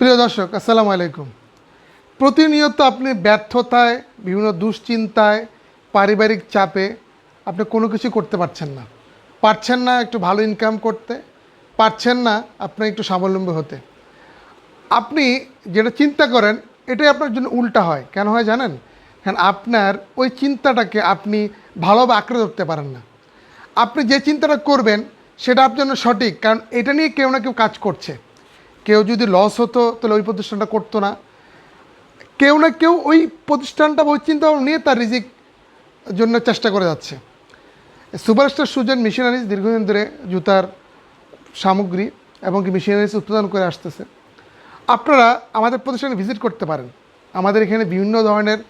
প্রিয় দর্শক, আসসালামু আলাইকুম। প্রতিনিয়ত আপনি ব্যর্থতায়, বিভিন্ন দুশ্চিন্তায়, পারিবারিক চাপে আপনি কোনো কিছু করতে পারছেন না। পারছেন না একটু ভালো ইনকাম করতে, পারছেন না আপনি একটু স্বাবলম্বী হতে। আপনি যেটা চিন্তা করেন, এটাই আপনার জন্য উল্টা হয়। কেন হয় জানেন? কারণ আপনার ওই চিন্তাটাকে আপনি ভালোভাবে আঁকড়ে ধরতে পারেন না। আপনি যে চিন্তাটা করবেন, সেটা আপনার জন্য সঠিক। কারণ এটা নিয়ে কেউ না কেউ কাজ করছে। কেউ যদি লস হতো, তাহলে ওই প্রতিষ্ঠানটা করতো না। কেউ না কেউ ওই প্রতিষ্ঠানটা ওই চিন্তা নিয়ে তার রিজিক জন্য চেষ্টা করে যাচ্ছে। সুপারস্টার সুজন মিশনারিজ দীর্ঘদিন ধরে জুতার সামগ্রী এবং কি মিশনারিজ উৎপাদন করে আসতেছে। আপনারা আমাদের প্রতিষ্ঠানে ভিজিট করতে পারেন। আমাদের এখানে বিভিন্ন ধরনের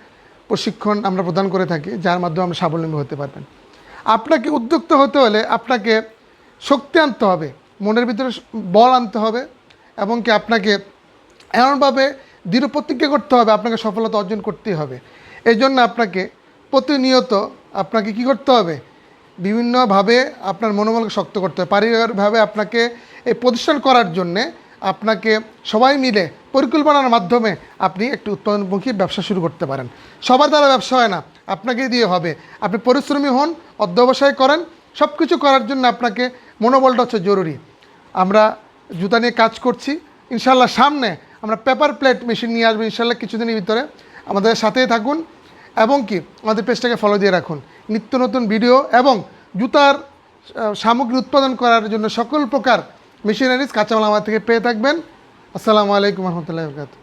প্রশিক্ষণ আমরা প্রদান করে থাকি, যার মাধ্যমে আমরা স্বাবলম্বী হতে পারবেন। আপনাকে উদ্যুক্ত হতে হলে আপনাকে শক্তি আনতে হবে, মনের ভিতরে বল আনতে হবে এবং কি আপনাকে এমনভাবে দৃঢ় প্রতিজ্ঞা করতে হবে, আপনাকে সফলতা অর্জন করতেই হবে। এই জন্য আপনাকে প্রতিনিয়ত আপনাকে কি করতে হবে? বিভিন্নভাবে আপনার মনোবলকে শক্ত করতে হবে। পারিবারিকভাবে আপনাকে এই প্রতিষ্ঠান করার জন্যে আপনাকে সবাই মিলে পরিকল্পনার মাধ্যমে আপনি একটি উৎপাদনমুখী ব্যবসা শুরু করতে পারেন। সবার দ্বারা ব্যবসা হয় না আপনাকে দিয়ে হবে। আপনি পরিশ্রমী হন, অধ্যবসায় করেন সব কিছু করার জন্য আপনাকে মনোবলটা হচ্ছে জরুরি। আমরা জুতা নিয়ে কাজ করছি। ইনশাল্লাহ সামনে আমরা পেপার প্লেট মেশিন নিয়ে আসব ইনশাল্লাহ কিছুদিনের ভিতরে। আমাদের সাথেই থাকুন এবং কি আমাদের পেজটাকে ফলো দিয়ে রাখুন। নিত্য নতুন ভিডিও এবং জুতার সামগ্রী উৎপাদন করার জন্য সকল প্রকার মেশিনারিজ কাঁচামাল আমার থেকে পেয়ে থাকবেন। আসসালামু আলাইকুম রহমতুল্লাহ বরকাত